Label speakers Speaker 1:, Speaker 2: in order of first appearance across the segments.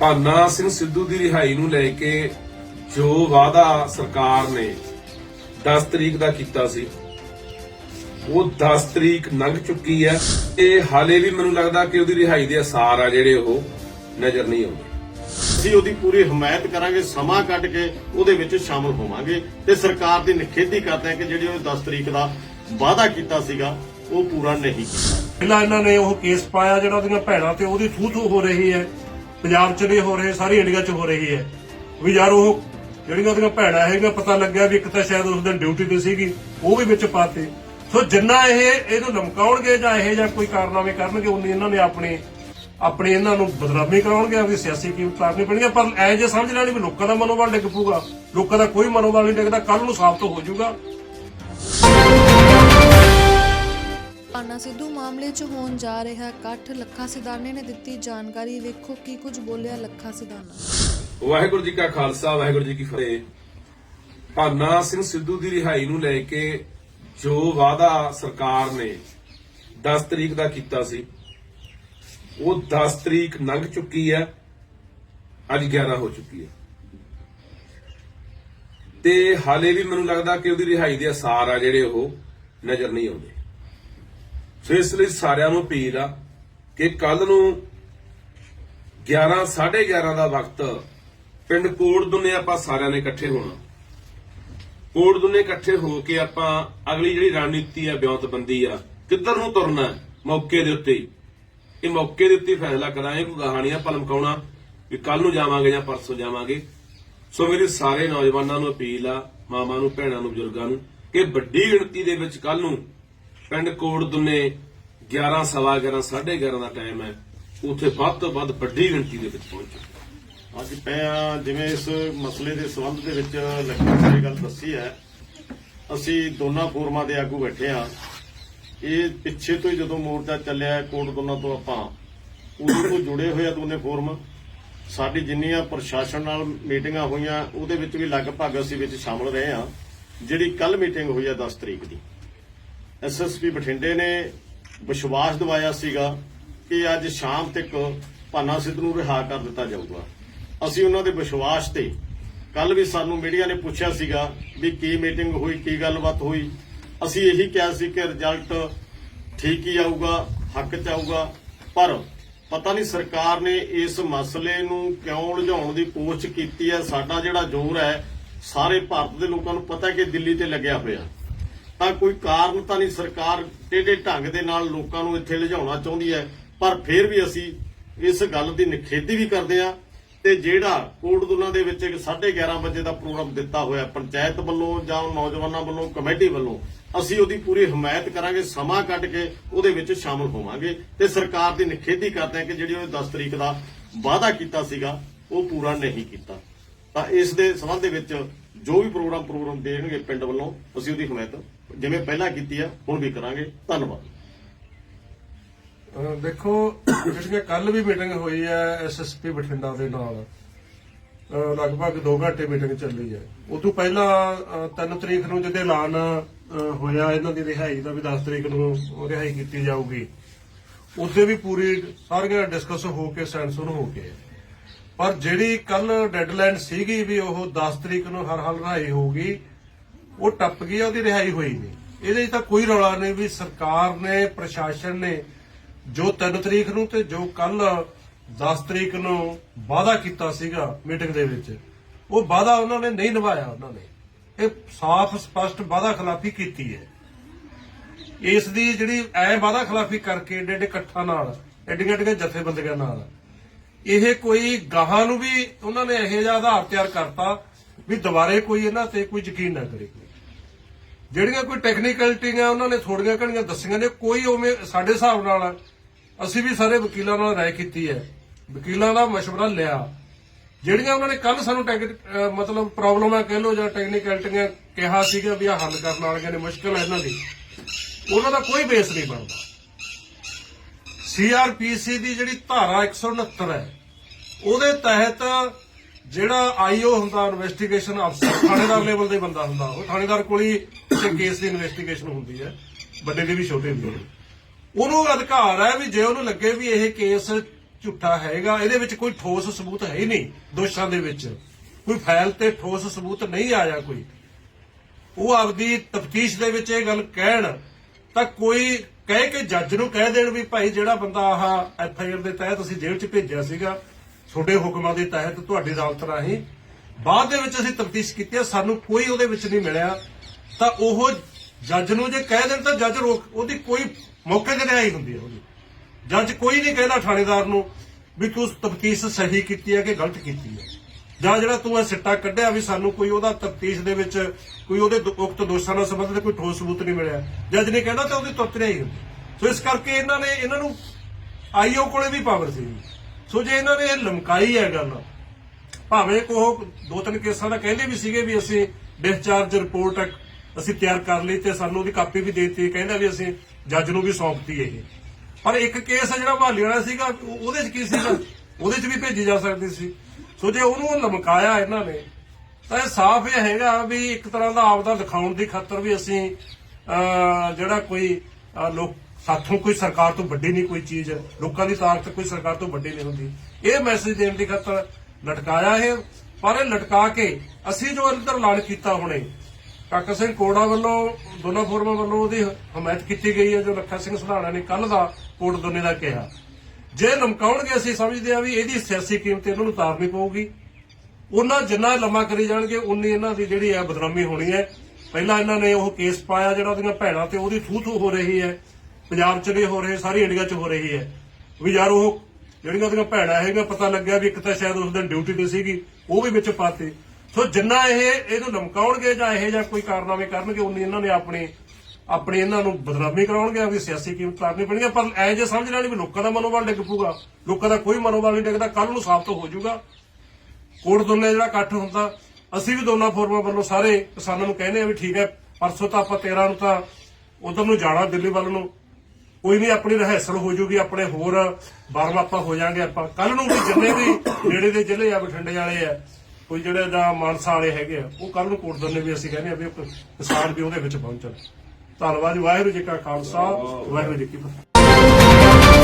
Speaker 1: ਭਾਨਾ ਸਿੰਘ ਸਿੱਧੂ ਦੀ ਰਿਹਾਈ ਨੂੰ ਲੈ ਕੇ ਜੋ ਵਾਅਦਾ ਸਰਕਾਰ ਨੇ 10 ਤਰੀਕ ਦਾ ਕੀਤਾ ਸੀ ਉਹ 10 ਤਰੀਕ ਲੰਘ ਚੁੱਕੀ ਹੈ। ਤੇ ਹਾਲੇ ਵੀ ਮੈਨੂੰ ਲੱਗਦਾ ਕਿ ਉਹਦੀ ਰਿਹਾਈ ਦੇ ਅਸਾਰ ਆ ਜਿਹੜੇ ਉਹ ਨਜ਼ਰ ਨਹੀਂ ਆਉਂਦੇ।
Speaker 2: ਅਸੀਂ ਉਹਦੀ ਪੂਰੀ ਹਮਾਇਤ ਕਰਾਂਗੇ ਸਮਾਂ ਕੱਢ ਕੇ ਉਹਦੇ ਵਿੱਚ ਸ਼ਾਮਲ ਹੋਵਾਂਗੇ ਤੇ ਸਰਕਾਰ ਦੀ ਨਿਖੇਧੀ ਕਰਦੇ ਹਾਂ ਕਿ ਜਿਹੜੀ ਉਹ 10 ਤਰੀਕ ਦਾ ਵਾਅਦਾ ਕੀਤਾ ਸੀਗਾ ਉਹ ਪੂਰਾ ਨਹੀਂ ਕੀਤਾ।
Speaker 3: ਪਹਿਲਾਂ ਇਹਨਾਂ ਨੇ ਉਹ ਕੇਸ ਪਾਇਆ ਜਿਹੜਾ ਉਹਦੀਆਂ ਭੈਣਾਂ ਤੇ ਉਹਦੀ ਥੂ ਥੂ ਹੋ ਰਹੀ ਹੈ। ਪੰਜਾਬ 'ਚ ਨਹੀਂ ਹੋ ਰਹੇ, ਸਾਰੀ ਇੰਡੀਆ 'ਚ ਹੋ ਰਹੀ ਹੈ। ਵੀ ਯਾਰ ਉਹ ਜਿਹੜੀਆਂ ਉਹਦੀਆਂ ਭੈਣਾਂ ਹੈਗੀਆਂ, ਪਤਾ ਲੱਗਿਆ ਵੀ ਇੱਕ ਤਾਂ ਸ਼ਾਇਦ ਉਸ ਦਿਨ ਡਿਊਟੀ ਤੇ ਸੀਗੀ, ਉਹ ਵੀ ਵਿੱਚ ਪਾਤੇ। ਸੋ ਜਿੰਨਾ ਇਹ, ਇਹਨੂੰ ਲਮਕਾਉਣਗੇ ਜਾਂ ਇਹ ਜਾਂ ਕੋਈ ਕਾਰਨਾਮੇ ਕਰਨਗੇ, ਉਨੀ ਇਹਨਾਂ ਨੇ ਆਪਣੀ, ਆਪਣੇ ਇਹਨਾਂ ਨੂੰ ਬਦਨਾਮੀ ਕਰਾਉਣਗੇ, ਆਪਣੀ ਸਿਆਸੀ ਕੀਮਤ ਤਾਰਨੀ ਪੈਣੀ ਪਰ ਐ ਜੇ ਸਮਝ ਲੈਣੀ ਵੀ ਲੋਕਾਂ ਦਾ ਮਨੋਬਲ ਡਿੱਗ ਪੂਗਾ ਲੋਕਾਂ ਦਾ ਕੋਈ ਮਨੋਬਲ ਨਹੀਂ ਡਿੱਗਦਾ ਕੱਲ ਨੂੰ ਸਾਬਤ ਹੋ ਜਾਊਗਾ।
Speaker 4: ਪਾਨਾ ਸਿੱਧੂ ਮਾਮਲੇ 'ਚ ਹੋਣ ਜਾ ਰਿਹਾ ਇਕੱਠ, ਲੱਖਾ ਸਿਧਾਨੇ ਨੇ ਦਿੱਤੀ ਜਾਣਕਾਰੀ। ਵੇਖੋ ਕੀ ਕੁਝ ਬੋਲਿਆ ਲੱਖਾ ਸਿਧਾਨਾ
Speaker 1: ਵਾਹਿਗੁਰੂ ਜੀ ਕਾ ਖਾਲਸਾ, ਵਾਹਿਗੁਰੂ ਜੀ ਕੀ ਫਤਿਹ। ਭਾਨਾ ਸਿੰਘ ਸਿੱਧੂ ਦੀ ਰਿਹਾਈ ਨੂੰ ਲੈ ਕੇ ਜੋ ਵਾਅਦਾ ਸਰਕਾਰ ਨੇ 10 ਤਰੀਕ ਦਾ ਕੀਤਾ ਸੀ, ਉਹ 10 ਤਰੀਕ ਲੰਘ ਚੁੱਕੀ ਹੈ, ਅੱਜ 11 ਹੋ ਚੁੱਕੀ ਹੈ। ਤੇ ਹਾਲੇ ਵੀ ਮੈਨੂੰ ਲੱਗਦਾ ਕਿ ਉਹਦੀ ਰਿਹਾਈ ਦੇ ਅਸਾਰ ਆ ਜਿਹੜੇ ਉਹ ਨਜ਼ਰ ਨਹੀਂ ਆਉਂਦੇ। ਸੋ ਇਸ ਲਈ ਸਾਰਿਆਂ ਨੂੰ ਅਪੀਲ ਆ ਕਿ ਕੱਲ ਨੂੰ 11 11:30 ਦਾ ਵਕਤ ਪਿੰਡ ਕੋੜ ਦੁਨੇ ਆਪਾਂ ਸਾਰਿਆਂ ਨੇ ਇਕੱਠੇ ਹੋਣਾ। ਕੋੜ ਦੁਨੇ ਇਕੱਠੇ ਹੋ ਕੇ ਆਪਾਂ ਅਗਲੀ ਜਿਹੜੀ ਰਣਨੀਤੀ ਆ, ਬਿਉਂਤਬੰਦੀ ਆ, ਕਿੱਧਰ ਨੂੰ ਤੁਰਨਾ ਮੌਕੇ ਦੇ ਉੱਤੇ ਇਹ ਮੌਕੇ ਦੇ ਉੱਤੇ ਫੈਸਲਾ ਕਰਾਂਗੇ, ਕੋਈ ਕਹਾਣੀਆਂ ਪਲਮਕਾਉਣਾ ਵੀ ਕੱਲ ਨੂੰ ਜਾਵਾਂਗੇ ਜਾਂ ਪਰਸੋਂ ਜਾਵਾਂਗੇ। ਸੋ ਮੇਰੀ ਸਾਰੇ ਨੌਜਵਾਨਾਂ ਨੂੰ ਅਪੀਲ ਆ, ਮਾਵਾਂ ਨੂੰ, ਭੈਣਾਂ ਨੂੰ, ਬਜ਼ੁਰਗਾਂ ਨੂੰ ਕਿ ਵੱਡੀ ਗਿਣਤੀ ਦੇ ਵਿੱਚ ਕੱਲ ਨੂੰ ਪਿੰਡ ਕੋਟ ਦੁਨੇ 11 ਸਵਾ 11 11:30 ਦਾ ਟਾਈਮ ਹੈ। ਉੱਥੇ ਵੱਧ ਤੋਂ ਵੱਧ ਵੱਡੀ ਗਿਣਤੀ ਦੇ ਵਿੱਚ ਪਹੁੰਚੋ
Speaker 2: ਅੱਜ ਪਿਆ ਜਿਵੇਂ ਇਸ ਮਸਲੇ ਦੇ ਸੰਬੰਧ ਦੇ ਵਿੱਚ ਲੱਖਾਂ ਨੇ ਗੱਲ ਦੱਸੀ ਹੈ, ਅਸੀਂ ਦੋਨਾਂ ਫੋਰਮਾਂ ਦੇ ਆਗੂ ਬੈਠੇ ਆ ਇਹ ਪਿੱਛੇ ਤੋਂ ਹੀ ਜਦੋਂ ਮੋਰਚਾ ਚੱਲਿਆ ਕੋਟ ਦੋਨਾਂ ਤੋਂ ਆਪਾਂ ਉਦੋਂ ਤੋਂ ਜੁੜੇ ਹੋਏ ਆ ਦੋਨੇ ਫੋਰਮ। ਸਾਡੀ ਜਿੰਨੀਆਂ ਪ੍ਰਸ਼ਾਸਨ ਨਾਲ ਮੀਟਿੰਗਾਂ ਹੋਈਆਂ, ਉਹਦੇ ਵਿੱਚ ਵੀ ਲਗਭਗ ਅਸੀਂ ਵਿੱਚ ਸ਼ਾਮਲ ਰਹੇ ਆ ਜਿਹੜੀ ਕੱਲ ਮੀਟਿੰਗ ਹੋਈ ਆ 10 ਤਰੀਕ ਦੀ। ਐਸਐਸਪੀ ਬਠਿੰਡੇ ਨੇ ਵਿਸ਼ਵਾਸ ਦਿਵਾਇਆ ਸੀਗਾ ਕਿ ਅੱਜ ਸ਼ਾਮ ਤੱਕ ਭਾਨਾ ਸਿੱਧ ਨੂੰ ਰਿਹਾ ਕਰ ਦਿੱਤਾ ਜਾਊਗਾ। ਅਸੀਂ ਉਹਨਾਂ ਦੇ ਵਿਸ਼ਵਾਸ ਤੇ ਕੱਲ ਵੀ ਸਾਨੂੰ ਮੀਡੀਆ ਨੇ ਪੁੱਛਿਆ ਸੀਗਾ ਵੀ ਕੀ ਮੀਟਿੰਗ ਹੋਈ, ਕੀ ਗੱਲਬਾਤ ਹੋਈ। ਅਸੀਂ ਇਹੀ ਕਿਹਾ ਸੀ ਕਿ ਰਿਜ਼ਲਟ ਠੀਕ ਹੀ ਆਊਗਾ, ਹੱਕ ਚ ਆਊਗਾ, ਪਰ ਪਤਾ ਨਹੀਂ ਸਰਕਾਰ ਨੇ ਇਸ ਮਸਲੇ ਨੂੰ ਕਿਉਂ ਉਲਝਾਉਣ ਦੀ ਕੋਸ਼ਿਸ਼ ਕੀਤੀ ਹੈ। ਸਾਡਾ ਜਿਹੜਾ ਜ਼ੋਰ ਹੈ, ਸਾਰੇ ਭਾਰਤ ਦੇ ਲੋਕਾਂ ਨੂੰ ਪਤਾ ਕਿ ਦਿੱਲੀ ਤੇ ਲੱਗਿਆ ਹੋਇਆ ਤਾਂ ਕੋਈ ਕਾਰਨ ਤਾਂ ਨਹੀਂ ਸਰਕਾਰ ਟੇਢੇ ਢੰਗ ਦੇ ਨਾਲ ਲੋਕਾਂ ਨੂੰ ਇੱਥੇ ਲਿਜਾਉਣਾ ਚਾਹੁੰਦੀ ਹੈ। ਪਰ ਫਿਰ ਵੀ ਅਸੀਂ ਇਸ ਗੱਲ ਦੀ ਨਿਖੇਧੀ ਵੀ ਕਰਦੇ ਆ ਤੇ ਜਿਹੜਾ ਕੋਟਦੁਨਾ ਦੇ ਵਿੱਚ ਇੱਕ 11:30 ਵਜੇ ਦਾ ਪ੍ਰੋਗਰਾਮ ਦਿੱਤਾ ਹੋਇਆ ਪੰਚਾਇਤ ਵੱਲੋਂ ਜਾਂ ਨੌਜਵਾਨਾਂ ਵੱਲੋਂ, ਕਮੇਟੀ ਵੱਲੋਂ, ਅਸੀਂ ਉਹਦੀ ਪੂਰੀ ਹਮਾਇਤ ਕਰਾਂਗੇ, ਸਮਾਂ ਕੱਢ ਕੇ ਉਹਦੇ ਵਿੱਚ ਸ਼ਾਮਲ ਹੋਵਾਂਗੇ ਤੇ ਸਰਕਾਰ ਦੀ ਨਿਖੇਧੀ ਕਰਦੇ ਹਾਂ ਕਿ ਜਿਹੜੀ ਉਹ 10 ਤਰੀਕ ਦਾ ਵਾਅਦਾ ਕੀਤਾ ਸੀਗਾ, ਉਹ ਪੂਰਾ ਨਹੀਂ ਕੀਤਾ। ਤਾਂ ਇਸ ਦੇ ਸੰਬੰਧ ਦੇ ਵਿੱਚ ਜੋ ਵੀ ਪ੍ਰੋਗਰਾਮ ਪ੍ਰੋਗਰਾਮ ਦੇਣਗੇ ਪਿੰਡ ਵੱਲੋਂ, ਅਸੀਂ ਉਹਦੀ ਹਮਾਇਤ ਜਿਵੇਂ ਪਹਿਲਾਂ ਕੀਤੀ ਆ, ਹੁਣ ਵੀ ਕਰਾਂਗੇ। ਧੰਨਵਾਦ।
Speaker 3: ਅਹ ਦੇਖੋ ਜਿਹੜੀਆਂ ਕੱਲ ਵੀ ਮੀਟਿੰਗ ਹੋਈ ਹੈ ਐਸਐਸਪੀ ਬਠਿੰਡਾ ਦੇ ਨਾਲ। ਅਹ ਲਗਭਗ 2 ਘੰਟੇ ਮੀਟਿੰਗ ਚੱਲੀ ਹੈ। ਉਸ ਤੋਂ ਪਹਿਲਾਂ 3 ਤਰੀਕ ਨੂੰ ਜਦੋਂ ਐਲਾਨ, ਅਹ ਹੋਇਆ, ਇਹਨਾਂ ਦੀ ਰਿਹਾਈ ਦਾ ਵੀ 10 ਤਰੀਕ ਨੂੰ ਰਿਹਾਈ ਕੀਤੀ ਜਾਊਗੀ। ਉਸੇ ਵੀ ਪੂਰੀ ਸਾਰੀਆਂ ਡਿਸਕਸ ਹੋ ਕੇ ਸੈਂਸਰ ਹੋ ਕੇ ਪਰ ਜਿਹੜੀ ਕੱਲ ਡੈਡਲਾਈਨ ਸੀਗੀ ਵੀ ਉਹ 10 ਤਰੀਕ ਨੂੰ ਹਰ ਹਾਲ ਰਿਹਾਈ ਹੋਊਗੀ ਉਹ ਟੱਪ ਗਈ ਉਹਦੀ ਰਿਹਾਈ ਹੋਈ ਨਹੀਂ। ਇਹਦੇ 'ਚ ਤਾਂ ਕੋਈ ਰੌਲਾ ਨਹੀਂ ਵੀ ਸਰਕਾਰ ਨੇ, ਪ੍ਰਸ਼ਾਸਨ ਨੇ ਜੋ 3 ਤਰੀਕ ਨੂੰ ਤੇ ਜੋ ਕੱਲ 10 ਤਰੀਕ ਨੂੰ ਵਾਅਦਾ ਕੀਤਾ ਸੀਗਾ ਮੀਟਿੰਗ ਦੇ ਵਿੱਚ, ਉਹ ਵਾਅਦਾ ਉਹਨਾਂ ਨੇ ਨਹੀਂ ਨਿਭਾਇਆ ਉਹਨਾਂ ਨੇ। ਇਹ ਸਾਫ਼, ਸਪਸ਼ਟ ਵਾਅਦਾ ਖਿਲਾਫੀ ਕੀਤੀ ਹੈ। ਇਸ ਦੀ ਜਿਹੜੀ ਐ ਵਾਅਦਾ ਖਿਲਾਫੀ ਕਰਕੇ ਏਡੇ ਏਡੇ ਇਕੱਠਾਂ ਨਾਲ ਐਡੀਆਂ ਐਡੀਆਂ ਜਥੇਬੰਦੀਆਂ ਨਾਲ, ਇਹ ਕੋਈ ਗਾਹਾਂ ਨੂੰ ਵੀ ਉਹਨਾਂ ਨੇ ਇਹੋ ਜਿਹਾ ਆਧਾਰ ਤਿਆਰ ਕਰਤਾ ਵੀ ਦੁਬਾਰੇ ਕੋਈ ਇਹਨਾਂ ਤੇ ਕੋਈ ਯਕੀਨ ਨਾ ਕਰੇ। ਜਿਹੜੀਆਂ ਕੋਈ ਟੈਕਨੀਕਲਿਟੀਆਂ ਉਹਨਾਂ ਨੇ ਥੋੜੀਆਂ ਘਣੀਆਂ ਦੱਸੀਆਂ ਨੇ ਕੋਈ ਉਵੇਂ ਸਾਡੇ ਹਿਸਾਬ ਨਾਲ ਅਸੀਂ ਵੀ ਸਾਰੇ ਵਕੀਲਾਂ ਨਾਲ ਰਾਏ ਕੀਤੀ ਹੈ ਵਕੀਲਾਂ ਦਾ مشورہ ਲਿਆ ਜਿਹੜੀਆਂ ਉਹਨਾਂ ਨੇ ਕੱਲ ਸਾਨੂੰ ਟੈਕ- ਅਹ ਮਤਲਬ ਪ੍ਰੋਬਲਮ ਹੈ ਕਹਿ ਲੋ ਜਾਂ ਟੈਕਨੀਕਲਿਟੀਆਂ ਕਿਹਾ ਸੀਗਾ ਵੀ ਆ ਹੱਲ ਕਰਨ ਵਾਲੀਆਂ ਨੇ ਮੁਸ਼ਕਲ ਹੈ ਇਹਨਾਂ ਦੀ ਉਹਨਾਂ ਦਾ ਕੋਈ ਬੇਸ ਨਹੀਂ ਬਣਦਾ ਸੀਆਰਪੀਸੀ ਦੀ ਜਿਹੜੀ ਧਾਰਾ 169 ਹੈ ਉਹਦੇ ਤਹਿਤ ਜਿਹੜਾ ਆਈਓ ਹੁੰਦਾ ਇਨਵੈਸਟੀਗੇਸ਼ਨ ਅਫਸਰ ਥਾਣੇਦਾਰ ਲੈਵਲ ਦੇ ਬੰਦਾ ਹੁੰਦਾ ਉਹ ਥਾਣੇਦਾਰ ਕੋਲ ਹੀ ਕਿਸੇ ਕੇਸ ਦੀ ਇਨਵੈਸਟੀਗੇਸ਼ਨ ਹੁੰਦੀ ਹੈ, ਵੱਡੇ ਦੀ ਵੀ ਛੋਟੇ ਦੀ ਵੀ ਉਹਨੂੰ ਅਧਿਕਾਰ ਹੈ ਵੀ ਜੇ ਉਹਨੂੰ ਲੱਗੇ ਵੀ ਇਹ ਕੇਸ ਝੂਠਾ ਹੈਗਾ, ਇਹਦੇ ਵਿੱਚ ਕੋਈ ਠੋਸ ਸਬੂਤ ਹੈ ਹੀ ਨਹੀਂ, ਦੋਸ਼ਾਂ ਦੇ ਵਿੱਚ। ਕੋਈ ਫਾਈਲ ਤੇ ਠੋਸ ਸਬੂਤ ਨਹੀਂ ਆਇਆ ਕੋਈ। ਉਹ ਆਪਦੀ ਤਫਤੀਸ਼ ਦੇ ਵਿੱਚ ਇਹ ਗੱਲ ਕਹਿਣ, ਤਾਂ ਕੋਈ ਕਹਿ ਕੇ ਜੱਜ ਨੂੰ ਕਹਿ ਦੇਣ ਵੀ ਭਾਈ ਜਿਹੜਾ ਬੰਦਾ ਆਹ ਐਫ ਆਈ ਆਰ ਦੇ ਤਹਿਤ ਅਸੀਂ ਜੇਲ੍ਹ 'ਚ ਭੇਜਿਆ ਸੀਗਾ, ਤੁਹਾਡੇ ਹੁਕਮਾਂ ਦੇ ਤਹਿਤ ਤੁਹਾਡੀ ਅਦਾਲਤ ਰਾਹੀਂ, ਬਾਅਦ ਦੇ ਵਿੱਚ ਅਸੀਂ ਤਫਤੀਸ਼ ਕੀਤੀ ਸਾਨੂੰ ਕੋਈ ਉਹਦੇ ਵਿੱਚ ਨਹੀਂ ਮਿਲਿਆ। ਤਾਂ ਉਹ ਜੱਜ ਨੂੰ ਜੇ ਕਹਿ ਦੇਣ ਤਾਂ ਜੱਜ ਰੋਕ, ਉਹਦੀ ਕੋਈ ਮੌਕੇ ਤੇ ਰਿਹਾਈ ਹੁੰਦੀ ਹੈ ਉਹਦੀ। ਜੱਜ ਕੋਈ ਨਹੀਂ ਕਹਿੰਦਾ ਥਾਣੇਦਾਰ ਨੂੰ ਵੀ ਤੂੰ ਤਫਤੀਸ਼ ਸਹੀ ਕੀਤੀ ਹੈ ਕਿ ਗਲਤ ਕੀਤੀ ਹੈ। ਜਾਂ ਜਿਹੜਾ ਤੂੰ ਇਹ ਸਿੱਟਾ ਕੱਢਿਆ ਵੀ ਸਾਨੂੰ ਕੋਈ ਉਹਦਾ ਤਫਤੀਸ਼ ਦੇ ਵਿੱਚ ਕੋਈ ਉਹਦੇ ਉਕਤ ਦੋਸ਼ਾਂ ਨਾਲ ਸੰਬੰਧਿਤ ਕੋਈ ਠੋਸ ਸਬੂਤ ਨਹੀਂ ਮਿਲਿਆ। ਜੱਜ ਨੇ ਕਹਿੰਦਾ ਤਾਂ ਉਹਦੀ ਤੁਰਤ ਨਹੀਂ ਹੁੰਦੀ ਸੋ ਇਸ ਕਰਕੇ ਇਹਨਾਂ ਨੇ, ਇਹਨਾਂ ਨੂੰ ਆਈਓ ਕੋਲੇ ਵੀ ਪਾਵਰ ਸੀ। ਸੋ ਜੇ ਇਹਨਾਂ ਨੇ ਲਮਕਾਈ ਹੈ ਗੱਲ, ਭਾਵੇਂ ਕੋ ਦੋ ਤਿੰਨ ਕੇਸਾਂ ਦਾ ਕਹਿੰਦੇ ਵੀ ਸੀਗੇ ਵੀ ਅਸੀਂ ਡਿਸਚਾਰਜ ਰਿਪੋਰਟ ਅਸੀਂ ਤਿਆਰ ਕਰ ਲਈ ਤੇ ਸਾਨੂੰ ਉਹਦੀ ਕਾਪੀ ਵੀ ਦੇ ਦਿੱਤੀ। ਕਹਿੰਦਾ ਵੀ ਅਸੀਂ ਜੱਜ ਨੂੰ ਵੀ ਸੌਂਪਤੀ ਇਹ। ਪਰ ਇੱਕ ਕੇਸ ਜਿਹੜਾ ਬਹਾਲੀ ਵਾਲਾ ਸੀਗਾ ਉਹਦੇ 'ਚ ਕੀ ਸੀਗਾ? ਉਹਦੇ 'ਚ ਵੀ ਭੇਜੀ ਜਾ ਸਕਦੀ ਸੀ। ਸੋ ਜੇ ਉਹਨੂੰ ਲਮਕਾਇਆ ਇਹਨਾਂ ਨੇ ਤਾਂ ਇਹ ਸਾਫ਼ ਇਹ ਹੈਗਾ ਵੀ ਇੱਕ ਤਰ੍ਹਾਂ ਦਾ ਆਪਦਾ ਦਿਖਾਉਣ ਦੀ ਖਾਤਰ ਵੀ ਅਸੀਂ ਅਹ, ਜਿਹੜਾ ਕੋਈ ਲੋਕ ਸਾਥੋਂ ਕੋਈ ਸਰਕਾਰ ਤੋਂ ਵੱਡੀ ਨਹੀਂ ਕੋਈ ਚੀਜ਼ ਲੋਕਾਂ ਦੀ ਤਾਕਤ ਕੋਈ ਸਰਕਾਰ ਤੋਂ ਵੱਡੀ ਨਹੀਂ ਹੁੰਦੀ। ਇਹ ਮੈਸੇਜ ਦੇਣ ਦੀ ਖਾਤਰ ਲਟਕਾਇਆ ਇਹ। ਪਰ ਇਹ ਲਟਕਾ ਕੇ ਅਸੀਂ ਜੋ ਅੰਦਰ ਲੜ ਕੀਤਾ ਹੁਣੇ ਕਾਕਾ ਸਿੰਘ ਕੋੜਾ ਵੱਲੋਂ, ਦੋਨਾਂ ਫੋਰਮਾਂ ਵੱਲੋਂ ਉਹਦੀ ਹਮਾਇਤ ਕੀਤੀ ਗਈ ਹੈ, ਜੋ ਲੱਖਾ ਸਿੰਘ ਸੁਧਾਣਾ ਨੇ ਕੱਲ ਦਾ ਕੋਟ ਦੋਨੇ ਦਾ ਕਿਹਾ। ਜੇ ਲਮਕਾਉਣਗੇ, ਅਸੀਂ ਸਮਝਦੇ ਆ ਵੀ ਇਹਦੀ ਸਿਆਸੀ ਕੀਮਤ ਇਹਨਾਂ ਨੂੰ ਤਾਰਨੀ ਪਊਗੀ। ਉਹਨਾਂ ਜਿੰਨਾ ਲੰਮਾ ਕਰੀ ਜਾਣਗੇ, ਉਨੀ ਇਹਨਾਂ ਦੀ ਜਿਹੜੀ ਹੈ ਬਦਨਾਮੀ ਹੋਣੀ ਹੈ। ਪਹਿਲਾਂ ਇਹਨਾਂ ਨੇ ਉਹ ਕੇਸ ਪਾਇਆ ਜਿਹੜਾ ਉਹਦੀਆਂ ਭੈਣਾਂ ਤੇ ਉਹਦੀ ਥੂ ਥੂ ਹੋ ਰਹੀ ਹੈ। ਪੰਜਾਬ 'ਚ ਨਹੀਂ ਹੋ ਰਹੀ, ਸਾਰੀ ਇੰਡੀਆ 'ਚ ਹੋ ਰਹੀ ਹੈ। ਵੀ ਯਾਰ ਉਹ ਜਿਹੜੀਆਂ ਉਹਦੀਆਂ ਭੈਣਾਂ ਹੈਗੀਆਂ, ਪਤਾ ਲੱਗਿਆ ਵੀ ਇੱਕ ਤਾਂ ਸ਼ਾਇਦ ਉਸ ਦਿਨ ਡਿਊਟੀ ਤੇ ਸੀਗੀ, ਉਹ ਵੀ ਵਿੱਚ ਪਾਤੀ। ਸੋ ਜਿੰਨਾ ਇਹ ਇਹਨੂੰ ਲਮਕਾਉਣਗੇ ਜਾਂ ਇਹ ਜਾਂ ਕੋਈ ਕਾਰਨਾਮੇ ਕਰਨਗੇ, ਉਨੀ ਇਹਨਾਂ ਨੇ ਆਪਣੀ ਆਪਣੀ ਇਹਨਾਂ ਨੂੰ ਬਦਨਾਮੀ ਕਰਾਉਣਗੇ, ਆਪਣੀ ਸਿਆਸੀ ਕੀਮਤ ਤਾਰਨੀ ਪੈਣੀ ਪਰ ਐ ਜੇ ਸਮਝ ਲੈਣੀ ਵੀ ਲੋਕਾਂ ਦਾ ਮਨੋਬਲ ਡਿੱਗ ਪੂਗਾ ਲੋਕਾਂ ਦਾ ਕੋਈ ਮਨੋਬਲ ਨਹੀਂ ਡਿੱਗਦਾ ਕੱਲ ਨੂੰ ਸਾਫ਼ ਹੋ ਜਾਊਗਾ। ਕੋਟ ਦੋਨੇ ਜਿਹੜਾ ਇਕੱਠ ਹੁੰਦਾ, ਅਸੀਂ ਵੀ ਦੋਨਾਂ ਫੋਰਮਾਂ ਵੱਲੋਂ ਸਾਰੇ ਕਿਸਾਨਾਂ ਨੂੰ ਕਹਿੰਦੇ ਆ ਵੀ ਠੀਕ ਹੈ, ਪਰਸੋਂ ਤਾਂ ਆਪਾਂ 13 ਨੂੰ ਤਾਂ ਉਧਰ ਨੂੰ ਜਾਣਾ, ਦਿੱਲੀ ਵੱਲ ਨੂੰ। ਕੋਈ ਨਹੀਂ, ਆਪਣੀ ਰਹਿਸਲ ਹੋ ਜੂਗੀ ਆਪਣੇ ਹੋਰ ਵਾਰਮ ਆਪਾਂ ਹੋ ਜਾਾਂਗੇ ਆਪਾਂ। ਕੱਲ ਨੂੰ ਵੀ ਜਿੰਨੇ ਵੀ ਨੇੜੇ ਦੇ ਜ਼ਿਲ੍ਹੇ ਆ, ਬਠਿੰਡੇ ਵਾਲੇ ਆ ਕੋਈ ਜਿਹੜੇ ਦਾ ਮਾਨਸਾ ਵਾਲੇ ਹੈਗੇ ਆ ਉਹ ਕੱਲ ਨੂੰ ਕੋਟ ਦੋਨੇ ਵੀ ਅਸੀਂ ਕਹਿੰਦੇ ਆ ਵੀ ਉਹ ਕਿਸਾਨ ਵੀ ਉਹਦੇ ਵਿੱਚ ਪਹੁੰਚਣ ਧੰਨਵਾਦ ਜੀ। ਵਾਹਿਗੁਰੂ ਜੀ ਕਾ ਖਾਲਸਾ ਵਾਹਿਗੁਰੂ ਜੀ ਕੀ ਫਤਿਹ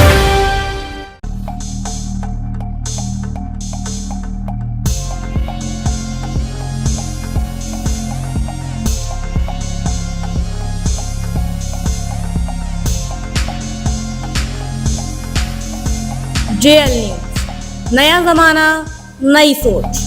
Speaker 5: जेएल न्यूज नया जमाना नई सोच